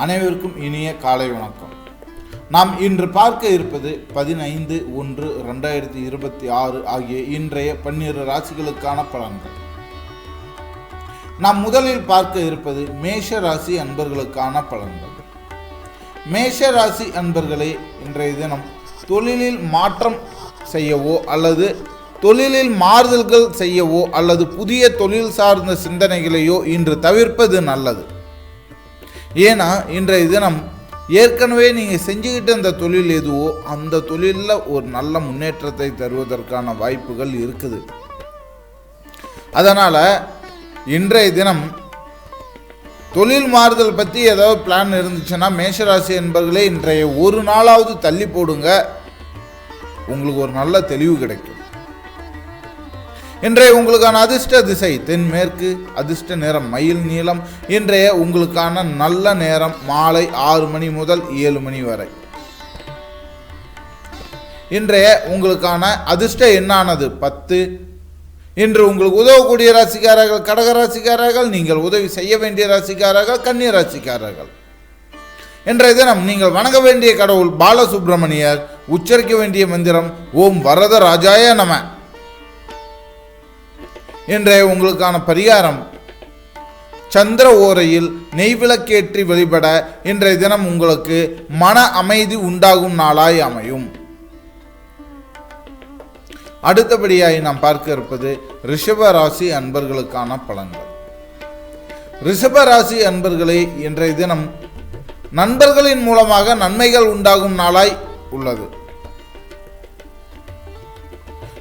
அனைவருக்கும் இனிய காலை வணக்கம். நாம் இன்று பார்க்க இருப்பது பதினைந்து ஒன்று ரெண்டாயிரத்தி இருபத்தி ஆறு ஆகிய இன்றைய பன்னிரு ராசிகளுக்கான பலன்கள். நாம் முதலில் பார்க்க இருப்பது மேஷ ராசி அன்பர்களுக்கான பலன்கள். மேஷ ராசி அன்பர்களே இன்றைய தினம் தொழிலில் மாற்றம் செய்யவோ அல்லது தொழிலில் மாறுதல்கள் செய்யவோ அல்லது புதிய தொழில் சார்ந்த சிந்தனைகளையோ இன்று தவிர்ப்பது நல்லது. ஏன்னா இன்றைய தினம் ஏற்கனவே நீங்கள் செஞ்சுக்கிட்ட அந்த தொழில் எதுவோ அந்த தொழிலில் ஒரு நல்ல முன்னேற்றத்தை தருவதற்கான வாய்ப்புகள் இருக்குது. அதனால் இன்றைய தினம் தொழில் மாறுதல் பற்றி ஏதாவது பிளான் இருந்துச்சுன்னா மேஷராசி என்பர்களே இன்றைய ஒரு நாளாவது தள்ளி போடுங்க. உங்களுக்கு ஒரு நல்ல தெளிவு கிடைக்கும். இன்றைய உங்களுக்கான அதிர்ஷ்ட திசை தென்மேற்கு அதிர்ஷ்ட நேரம் மயில் நீளம் இன்றைய உங்களுக்கான நல்ல நேரம் மாலை ஆறு மணி முதல் ஏழு மணி வரை. இன்றைய உங்களுக்கான அதிர்ஷ்ட எண்ணானது பத்து. இன்று உங்களுக்கு உதவக்கூடிய ராசிக்காரர்கள் கடக ராசிக்காரர்கள் நீங்கள் உதவி செய்ய வேண்டிய ராசிக்காரர்கள் கன்னி ராசிக்காரர்கள். இன்றைய தினம் நீங்கள் வணங்க வேண்டிய கடவுள் பாலசுப்பிரமணியர் உச்சரிக்க வேண்டிய மந்திரம் ஓம் வரத ராஜாய நம. இன்றைய உங்களுக்கான பரிகாரம். சந்திர ஓரையில் நெய்விளக்கேற்றி வழிபட இன்றைய தினம் உங்களுக்கு மன அமைதி உண்டாகும் நாளாய் அமையும். அடுத்தபடியாய் நாம் பார்க்க இருப்பது ரிஷப ராசி அன்பர்களுக்கான பலன்கள். ரிஷப ராசி அன்பர்களே இன்றைய தினம் நண்பர்களின் மூலமாக நன்மைகள் உண்டாகும் நாளாய் உள்ளது.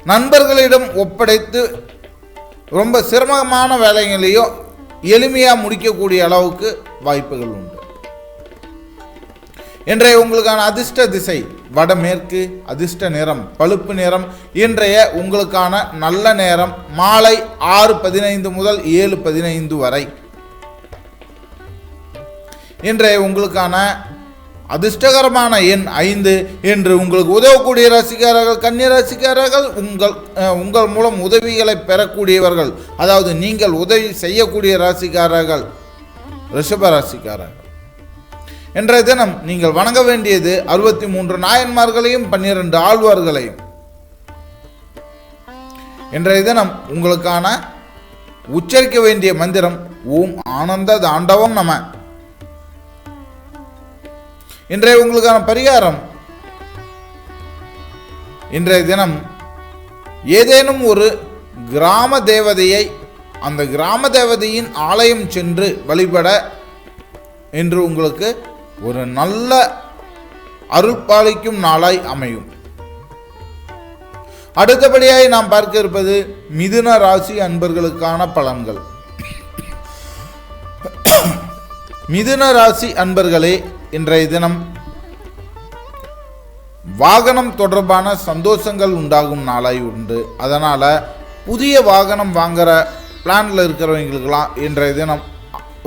நண்பர்களிடம் ஒப்படைத்து ரொம்ப சிரமமான வேலைகளையும் எளிமையாக முடிக்கக்கூடிய அளவுக்கு வாய்ப்புகள் உண்டு. இன்றைய உங்களுக்கான அதிர்ஷ்ட திசை வடமேற்கு அதிர்ஷ்ட நிறம் பழுப்பு நிறம். இன்றைய உங்களுக்கான நல்ல நேரம் மாலை ஆறு பதினைந்து முதல் ஏழு பதினைந்து வரை. இன்றைய உங்களுக்கான அதிர்ஷ்டகரமான எண் ஐந்து என்று உங்களுக்கு உதவக்கூடிய ராசிக்காரர்கள் கன்னி ராசிக்காரர்கள் உங்கள் உங்கள் மூலம் உதவிகளை பெறக்கூடியவர்கள் அதாவது நீங்கள் உதவி செய்யக்கூடிய ராசிக்காரர்கள் ரிஷப ராசிக்காரர்கள் இன்றைய தினம் நீங்கள் வணங்க வேண்டியது அறுபத்தி மூன்று நாயன்மார்களையும் பன்னிரண்டு ஆழ்வார்களையும். இன்றைய தினம் உங்களுக்கான உச்சரிக்க வேண்டிய மந்திரம் ஓம் ஆனந்த தாண்டவம் நம. இன்றைய உங்களுக்கான பரிகாரம். இன்றைய தினம் ஏதேனும் ஒரு கிராம தேவதையை அந்த கிராம தேவதையின் ஆலயம் சென்று வழிபட என்று உங்களுக்கு ஒரு நல்ல அருள்பாலிக்கும் நாளாய் அமையும். அடுத்தபடியாய் நாம் பார்க்க இருப்பது மிதுன ராசி அன்பர்களுக்கான பலன்கள். மிதுன ராசி அன்பர்களே இன்றைய தினம் வாகனம் தொடர்பான சந்தோஷங்கள் உண்டாகும் நாளாய் உண்டு. அதனால் புதிய வாகனம் வாங்குகிற பிளானில் இருக்கிறவங்களுக்கெல்லாம் இன்றைய தினம்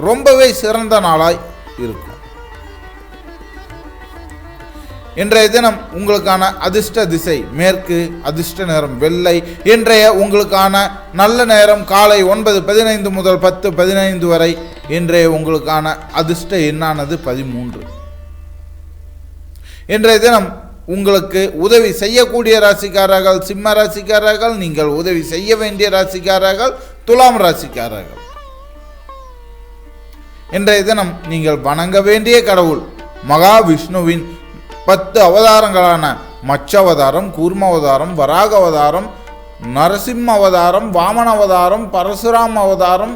ரொம்பவே சிறந்த நாளாய் இருக்கும். இன்றைய தினம் உங்களுக்கான அதிர்ஷ்ட திசை மேற்கு அதிர்ஷ்ட நேரம் வெள்ளை. இன்றைய உங்களுக்கான நல்ல நேரம் காலை ஒன்பது பதினைந்து முதல் பத்து பதினைந்து வரை இன்றைய உங்களுக்கான அதிர்ஷ்ட எண்ணானது பதிமூன்று. இன்றைய தினம் உங்களுக்கு உதவி செய்யக்கூடிய ராசிக்காரர்கள் சிம்ம ராசிக்காரர்கள் நீங்கள் உதவி செய்ய வேண்டிய ராசிக்காரர்கள் துலாம் ராசிக்காரர்கள். இன்றைய தினம் நீங்கள் வணங்க வேண்டிய கடவுள் மகாவிஷ்ணுவின் பத்து அவதாரங்களான மச்ச அவதாரம் கூர்ம அவதாரம் வராக அவதாரம் நரசிம்ம அவதாரம் வாமன அவதாரம் பரசுராம் அவதாரம்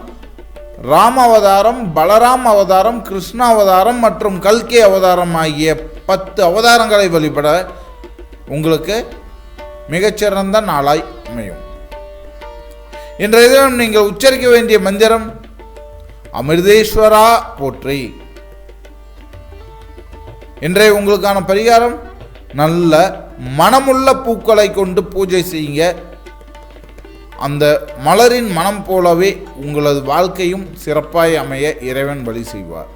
ராம அவதாரம் பலராம் அவதாரம் கிருஷ்ண அவதாரம் மற்றும் கல்கி அவதாரம் ஆகிய பத்து அவதாரங்களை வழிபட உங்களுக்கு மிகச்சிறந்த நாளாய் அமையும். இன்றைய தினம் நீங்கள் உச்சரிக்க வேண்டிய மந்திரம் அமிர்தேஸ்வரா போற்றி. இன்றைய உங்களுக்கான பரிகாரம் நல்ல மனமுள்ள பூக்களை கொண்டு பூஜை செய்யுங்க. அந்த மலரின் மனம் போலவே உங்களது வாழ்க்கையும் சிறப்பாய் அமைய இறைவன் வழி செய்வார்.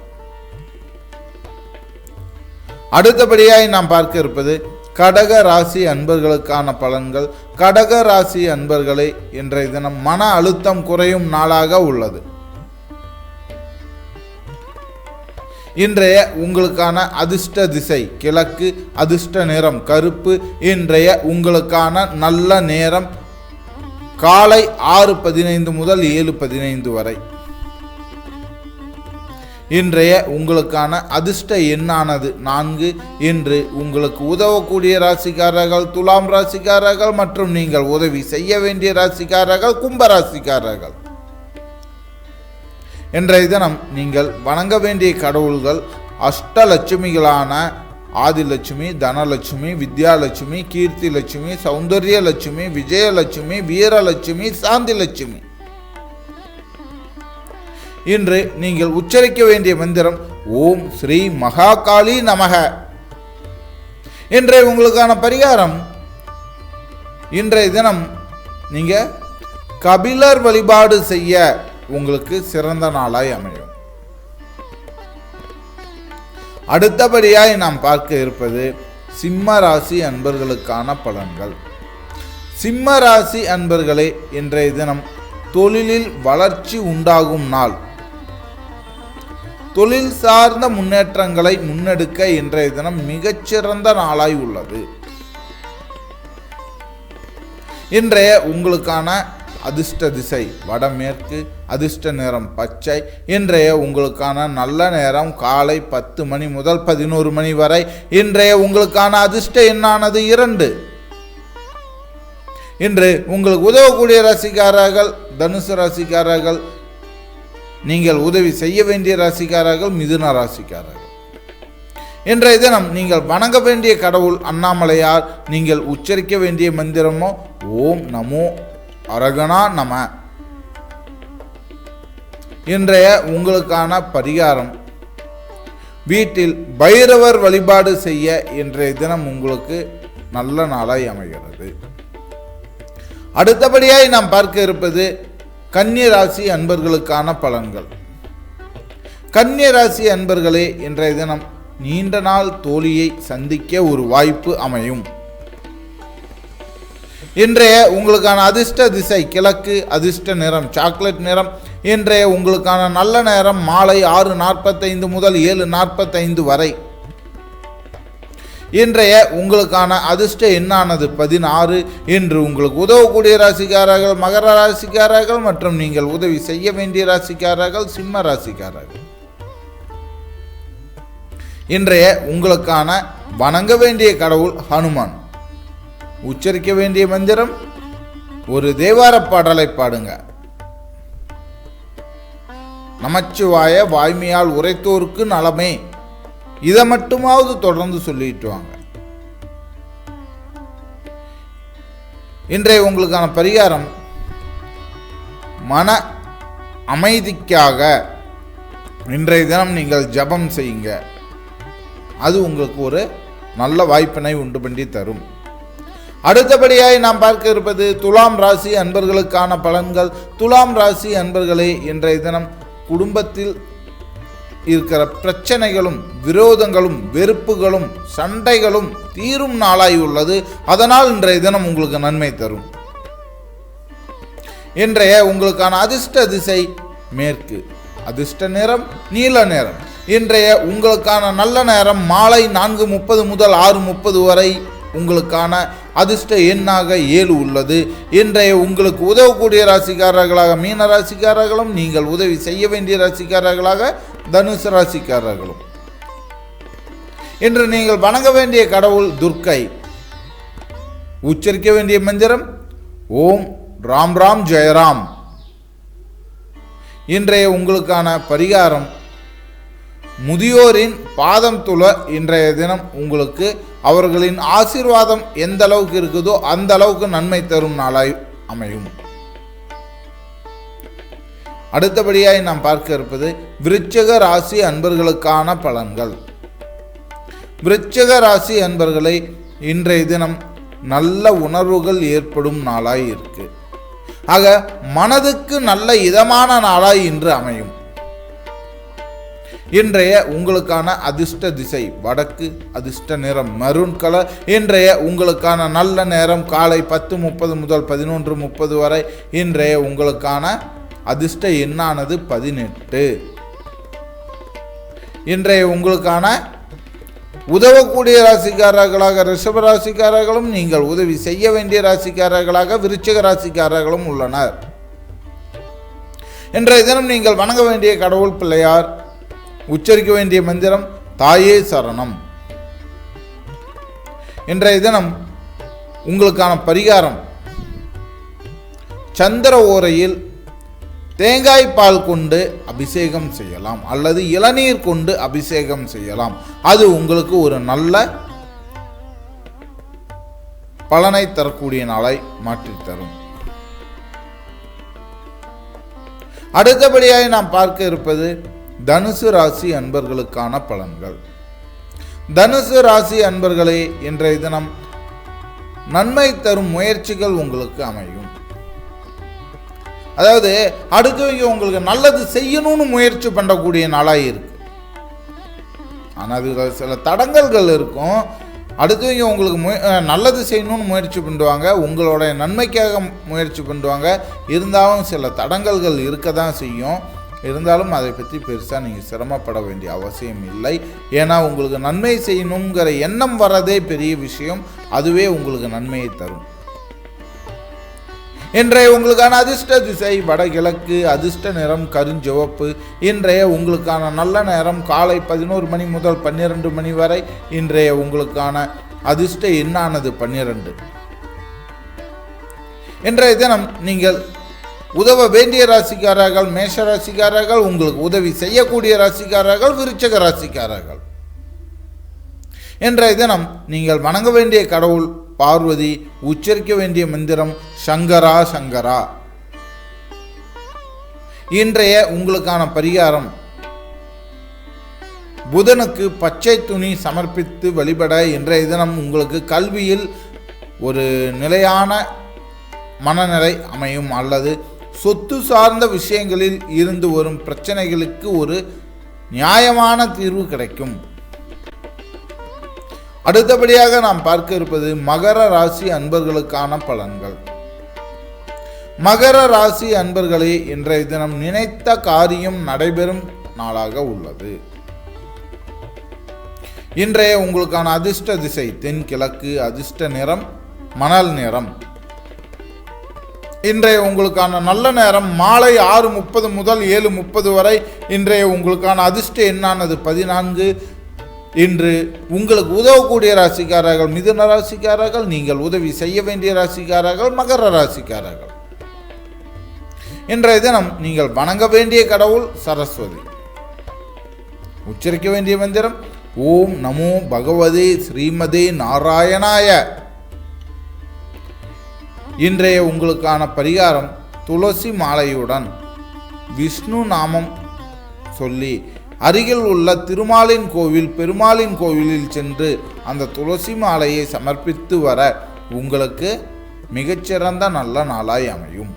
அடுத்தபடியாய் நாம் பார்க்க இருப்பது கடக ராசி அன்பர்களுக்கான பலன்கள். கடக ராசி அன்பர்களே இன்றைய தினம் மன அழுத்தம் குறையும் நாளாக உள்ளது. இன்றைய உங்களுக்கான அதிர்ஷ்ட திசை கிழக்கு அதிர்ஷ்ட நிறம் கருப்பு. இன்றைய உங்களுக்கான நல்ல நேரம் காலை ஆறு பதினைந்து முதல் ஏழு பதினைந்து வரை. இன்றைய உங்களுக்கான அதிர்ஷ்ட எண்ணானது நான்கு. என்று உங்களுக்கு உதவக்கூடிய ராசிக்காரர்கள் துலாம் ராசிக்காரர்கள் மற்றும் நீங்கள் உதவி செய்ய வேண்டிய ராசிக்காரர்கள் கும்ப ராசிக்காரர்கள். இன்றைய தினம் நீங்கள் வணங்க வேண்டிய கடவுள்கள் அஷ்டலட்சுமிகளான ஆதிலட்சுமி தனலட்சுமி வித்யாலட்சுமி கீர்த்தி லட்சுமி சௌந்தர்ய லட்சுமி விஜயலட்சுமி வீரலட்சுமி சாந்தி லட்சுமி இன்று நீங்கள் உச்சரிக்க வேண்டிய மந்திரம் ஓம் ஸ்ரீ மகாகாளி நமக. இன்றைய உங்களுக்கான பரிகாரம் இன்றைய தினம் நீங்கள் கபிலர் வழிபாடு செய்ய உங்களுக்கு சிறந்த நாளாய் அமையும். அடுத்தபடியாய் நாம் பார்க்க இருப்பது சிம்ம ராசி அன்பர்களுக்கான பலன்கள். சிம்ம ராசி அன்பர்களே இன்றைய தினம் தொழிலில் வளர்ச்சி உண்டாகும் நாள். தொழில் சார்ந்த முன்னேற்றங்களை முன்னெடுக்க இன்றைய தினம் மிகச்சிறந்த நாளாய் உள்ளது. இன்றைய உங்களுக்கான அதிர்ஷ்ட திசை வடமேற்கு அதிர்ஷ்ட நேரம் பச்சை இன்றைய உங்களுக்கான நல்ல நேரம் காலை பத்து மணி முதல் பதினோரு மணி வரை. இன்றைய உங்களுக்கான அதிர்ஷ்ட எண்ணானது இரண்டு. இன்று உங்களுக்கு உதவக்கூடிய ராசிக்காரர்கள் தனுசு ராசிக்காரர்கள் நீங்கள் உதவி செய்ய வேண்டிய ராசிக்காரர்கள் மிதுன ராசிக்காரர்கள் இன்றைய தினம் நீங்கள் வணங்க வேண்டிய கடவுள் அண்ணாமலையார் நீங்கள் உச்சரிக்க வேண்டிய மந்திரமோ ஓம் நமோ அரகணா நம. இன்றைய உங்களுக்கான பரிகாரம். வீட்டில் பைரவர் வழிபாடு செய்ய இன்றைய தினம் உங்களுக்கு நல்ல நாளாய் அமைகிறது. அடுத்தபடியாய் நாம் பார்க்க இருப்பது கன்னிய ராசி அன்பர்களுக்கான பலன்கள். கன்னிய ராசி அன்பர்களே இன்றைய தினம் நீண்ட நாள் தோழியை சந்திக்க ஒரு வாய்ப்பு அமையும். இன்றைய உங்களுக்கான அதிர்ஷ்ட திசை கிழக்கு அதிர்ஷ்ட நிறம் சாக்லேட் நிறம் இன்றைய உங்களுக்கான நல்ல நேரம் மாலை ஆறு நாற்பத்தைந்து முதல் ஏழு நாற்பத்தைந்து வரை. இன்றைய உங்களுக்கான அதிர்ஷ்ட எண்ணானது பதினாறு. இன்று உங்களுக்கு உதவக்கூடிய ராசிக்காரர்கள் மகர ராசிக்காரர்கள் மற்றும் நீங்கள் உதவி செய்ய வேண்டிய ராசிக்காரர்கள் சிம்ம ராசிக்காரர்கள். இன்றைய உங்களுக்கான வணங்க வேண்டிய கடவுள் ஹனுமான். உச்சரிக்க வேண்டிய மந்திரம் ஒரு தேவார பாடலை பாடுங்க. நமச்சிவாய வாய்மையால் உரைத்தோருக்கு நலமே. இதை மட்டுமாவது தொடர்ந்து சொல்லிட்டு வாங்க. இன்றைய உங்களுக்கான பரிகாரம் மன அமைதிக்காக இன்றைய தினம் நீங்கள் ஜபம் செய்யுங்க. அது உங்களுக்கு ஒரு நல்ல வாய்ப்பினை உண்டு பண்ணி தரும். அடுத்தபடியாய் நாம் பார்க்க இருப்பது துலாம் ராசி அன்பர்களுக்கான பலன்கள். துலாம் ராசி அன்பர்களே இன்றைய தினம் குடும்பத்தில் இருக்கிற பிரச்சனைகளும் விரோதங்களும் வெறுப்புகளும் சண்டைகளும் தீரும் நாளாய் உள்ளது. அதனால் இன்றைய தினம் உங்களுக்கு நன்மை தரும். இன்றைய உங்களுக்கான அதிர்ஷ்ட திசை மேற்கு. அதிர்ஷ்ட நேரம் நீல நேரம். இன்றைய உங்களுக்கான நல்ல நேரம் மாலை நான்கு முப்பது முதல் ஆறு முப்பது வரை உங்களுக்கான அதிர்ஷ்ட எண்ணாக ஏழு உள்ளது. இன்றைய உங்களுக்கு உதவக்கூடிய ராசிக்காரர்களாக மீன ராசிக்காரர்களும் நீங்கள் உதவி செய்ய வேண்டிய ராசிக்காரர்களாக தனுசு ராசிக்காரர்களும். இன்று நீங்கள் வணங்க வேண்டிய கடவுள் துர்க்கை. உச்சரிக்க வேண்டிய மந்திரம் ஓம் ராம் ராம் ஜெயராம் இன்றைய உங்களுக்கான பரிகாரம் முதியோரின் பாதம் துள இன்றைய தினம் உங்களுக்கு அவர்களின் ஆசீர்வாதம் எந்த அளவுக்கு இருக்குதோ அந்த அளவுக்கு நன்மை தரும் நாளாய் அமையும். அடுத்தபடியாய் நாம் பார்க்க இருப்பது விருச்சக ராசி அன்பர்களுக்கான பலன்கள். விருச்சக ராசி அன்பர்களை இன்றைய தினம் நல்ல உணர்வுகள் ஏற்படும் நாளாய் இருக்கு. ஆக மனதுக்கு நல்ல இதமான நாளாய் இன்று அமையும். இன்றைய உங்களுக்கான அதிர்ஷ்ட திசை வடக்கு அதிர்ஷ்ட நிறம் மரூன் கலர் இன்றைய உங்களுக்கான நல்ல நேரம் காலை பத்து முப்பது முதல் பதினொன்று முப்பது வரை. இன்றைய உங்களுக்கான அதிர்ஷ்ட எண்ணானது பதினெட்டு. இன்றைய உங்களுக்கான உதவக்கூடிய ராசிக்காரர்களாக ரிஷப ராசிக்காரர்களும் நீங்கள் உதவி செய்ய வேண்டிய ராசிக்காரர்களாக விருச்சிக ராசிக்காரர்களும் உள்ளனர். இன்றைய தினம் நீங்கள் வணங்க வேண்டிய கடவுள் பிள்ளையார் உச்சரிக்க வேண்டிய மந்திரம் தாயே சரணம். இன்றைய தினம் உங்களுக்கான பரிகாரம் சந்திர ஓரையில் தேங்காய் பால் கொண்டு அபிஷேகம் செய்யலாம் அல்லது இளநீர் கொண்டு அபிஷேகம் செய்யலாம். அது உங்களுக்கு ஒரு நல்ல பலனை தரக்கூடிய நாளை மாற்றித் தரும். அடுத்தபடியாக நாம் பார்க்க இருப்பது தனுசு ராசி அன்பர்களுக்கான பலன்கள். தனுசு ராசி அன்பர்களே இன்றைய தினம் நன்மை தரும் முயற்சிகள் உங்களுக்கு அமையும். அதாவது அடுத்தவங்க உங்களுக்கு நல்லது செய்யணும்னு முயற்சி பண்ணக்கூடிய நாளாக இருக்கு. ஆனால் அது சில தடங்கல்கள் இருக்கும். அடுத்தவங்க உங்களுக்கு முய நல்லது செய்யணும்னு முயற்சி பண்ணுவாங்க. உங்களோட நன்மைக்காக முயற்சி பண்ணுவாங்க. இருந்தாலும் சில தடங்கல்கள் இருக்க தான் செய்யும். இருந்தாலும் அதை பற்றி பெருசாக நீங்கள் சிரமப்பட வேண்டிய அவசியம் இல்லை. ஏன்னா உங்களுக்கு நன்மை செய்யணுங்கிற எண்ணம் வரதே பெரிய விஷயம். அதுவே உங்களுக்கு நன்மையை தரும். இன்றைய உங்களுக்கான அதிர்ஷ்ட திசை வடகிழக்கு அதிர்ஷ்ட நிறம் கருஞ்சிவப்பு. இன்றைய உங்களுக்கான நல்ல நேரம் காலை பதினோரு மணி முதல் பன்னிரண்டு மணி வரை. இன்றைய உங்களுக்கான அதிர்ஷ்ட எண்ணானது பன்னிரண்டு. இன்றைய தினம் நீங்கள் உதவ வேண்டிய ராசிக்காரர்கள் மேஷ ராசிக்காரர்கள் உங்களுக்கு உதவி செய்யக்கூடிய ராசிக்காரர்கள் விருச்சக ராசிக்காரர்கள். என்ற தினம் நீங்கள் வணங்க வேண்டிய கடவுள் பார்வதி உச்சரிக்க வேண்டிய மந்திரம் சங்கரா சங்கரா. இன்றைய உங்களுக்கான பரிகாரம் புதனுக்கு பச்சை துணி சமர்ப்பித்து வழிபட இன்றைய தினம் உங்களுக்கு கல்வியில் ஒரு நிலையான மனநிலை அமையும் அல்லது சொத்து சார்ந்த விஷயங்களில் இருந்து வரும் பிரச்சனைகளுக்கு ஒரு நியாயமான தீர்வு கிடைக்கும். அடுத்தபடியாக நாம் பார்க்க இருப்பது மகர ராசி அன்பர்களுக்கான பலன்கள். மகர ராசி அன்பர்களே இன்றைய தினம் நினைத்த காரியம் நடைபெறும் நாளாக உள்ளது. இன்றைய உங்களுக்கான அதிர்ஷ்ட திசை தென்கிழக்கு அதிர்ஷ்ட நிறம் மணல் நிறம். இன்றைய உங்களுக்கான நல்ல நேரம் மாலை ஆறு முப்பது முதல் ஏழு முப்பது வரை. இன்றைய உங்களுக்கான அதிர்ஷ்ட எண்ணானது பதினான்கு. இன்று உங்களுக்கு உதவக்கூடிய ராசிக்காரர்கள் மிதுன ராசிக்காரர்கள் நீங்கள் உதவி செய்ய வேண்டிய ராசிக்காரர்கள் மகர ராசிக்காரர்கள். இன்றைய தினம் நீங்கள் வணங்க வேண்டிய கடவுள் சரஸ்வதி. உச்சரிக்க வேண்டிய மந்திரம் ஓம் நமோ பகவதே ஸ்ரீமதே நாராயணாய. இன்றைய உங்களுக்கான பரிகாரம் துளசி மாலையுடன் விஷ்ணு நாமம் சொல்லி அருகில் உள்ள திருமாலின் கோவில் பெருமாளின் கோவிலில் சென்று அந்த துளசி மாலையை சமர்ப்பித்து வர உங்களுக்கு மிகச்சிறந்த நல்ல நாளாய் அமையும்.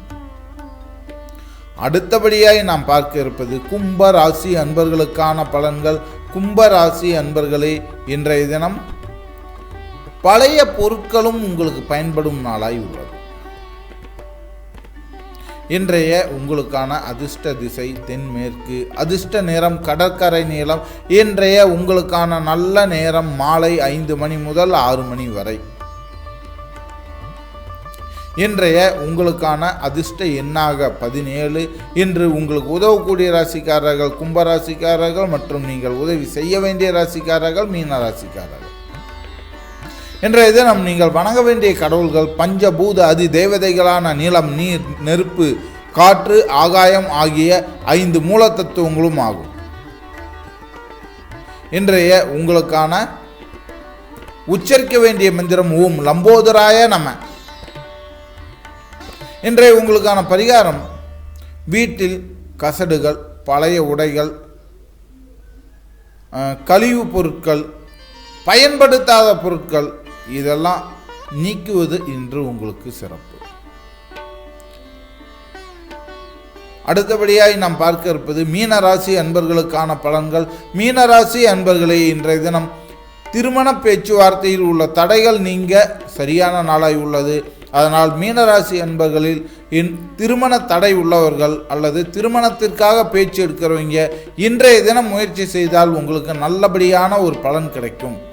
அடுத்தபடியாய் நாம் பார்க்க இருப்பது கும்ப ராசி அன்பர்களுக்கான பலன்கள். கும்ப ராசி அன்பர்களே இன்றைய தினம் பழைய பொருட்களும் உங்களுக்கு பயன்படும் நாளாய் உள்ளது. இன்றைய உங்களுக்கான அதிர்ஷ்ட திசை தென்மேற்கு. அதிர்ஷ்ட நேரம் கடற்கரை நீளம். இன்றைய உங்களுக்கான நல்ல நேரம் மாலை ஐந்து மணி முதல் ஆறு மணி வரை. இன்றைய உங்களுக்கான அதிர்ஷ்ட எண்ணாக பதினேழு. இன்று உங்களுக்கு உதவக்கூடிய ராசிக்காரர்கள் கும்ப ராசிக்காரர்கள் மற்றும் நீங்கள் உதவி செய்ய வேண்டிய ராசிக்காரர்கள் மீன ராசிக்காரர்கள் இன்றைய தினம் நீங்கள் வணங்க வேண்டிய கடவுள்கள் பஞ்சபூத அதி தேவதைகளான நிலம் நீர் நெருப்பு காற்று ஆகாயம் ஆகிய ஐந்து மூலத்தத்துவங்களும் ஆகும். இன்றைய உங்களுக்கான உச்சரிக்க வேண்டிய மந்திரம் ஓம் லம்போதராய நம. இன்றைய உங்களுக்கான பரிகாரம் வீட்டில் கசடுகள் பழைய உடைகள் கழிவுப் பொருட்கள் பயன்படுத்தாத பொருட்கள் இதெல்லாம் நீக்குவது இன்று உங்களுக்கு சிறப்பு. அடுத்தபடியாய் நாம் பார்க்க இருப்பது மீனராசி அன்பர்களுக்கான பலன்கள். மீனராசி அன்பர்களே இன்றைய தினம் திருமண பேச்சுவார்த்தையில் உள்ள தடைகள் நீங்க சரியான நாளாய் உள்ளது. அதனால் மீனராசி அன்பர்களில் இன் திருமண தடை உள்ளவர்கள் அல்லது திருமணத்திற்காக பேச்சு எடுக்கிறவங்க இன்றைய தினம் முயற்சி செய்தால் உங்களுக்கு நல்லபடியான ஒரு பலன் கிடைக்கும்.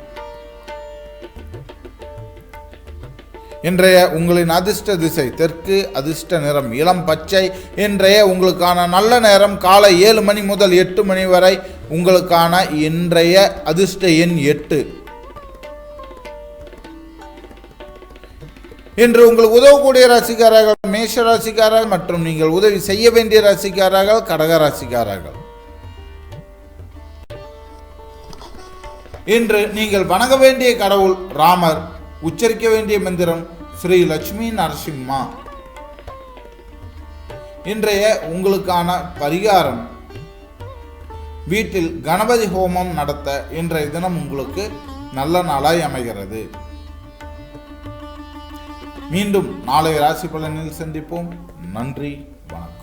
இன்றைய உங்களின் அதிர்ஷ்ட திசை தெற்கு அதிர்ஷ்ட நிறம் இளம் பச்சை. இன்றைய உங்களுக்கான நல்ல நேரம் காலை ஏழு மணி முதல் எட்டு மணி வரை உங்களுக்கான இன்றைய அதிர்ஷ்ட எண் எட்டு. இன்று உங்களுக்கு உதவக்கூடிய ராசிக்காரர்கள் மேஷ ராசிக்காரர்கள் மற்றும் நீங்கள் உதவி செய்ய வேண்டிய ராசிக்காரர்கள் கடக ராசிக்காரர்கள். இன்று நீங்கள் வணங்க வேண்டிய கடவுள் ராமர். உச்சரிக்க வேண்டிய மந்திரம் ஸ்ரீ லட்சுமி நரசிம்மா. இன்றைய உங்களுக்கான பரிகாரம். வீட்டில் கணபதி ஹோமம் நடத்த இன்றைய தினம் உங்களுக்கு நல்ல நாளாய் அமைகிறது. மீண்டும் நாளை ராசி பலனில் சந்திப்போம். நன்றி வணக்கம்.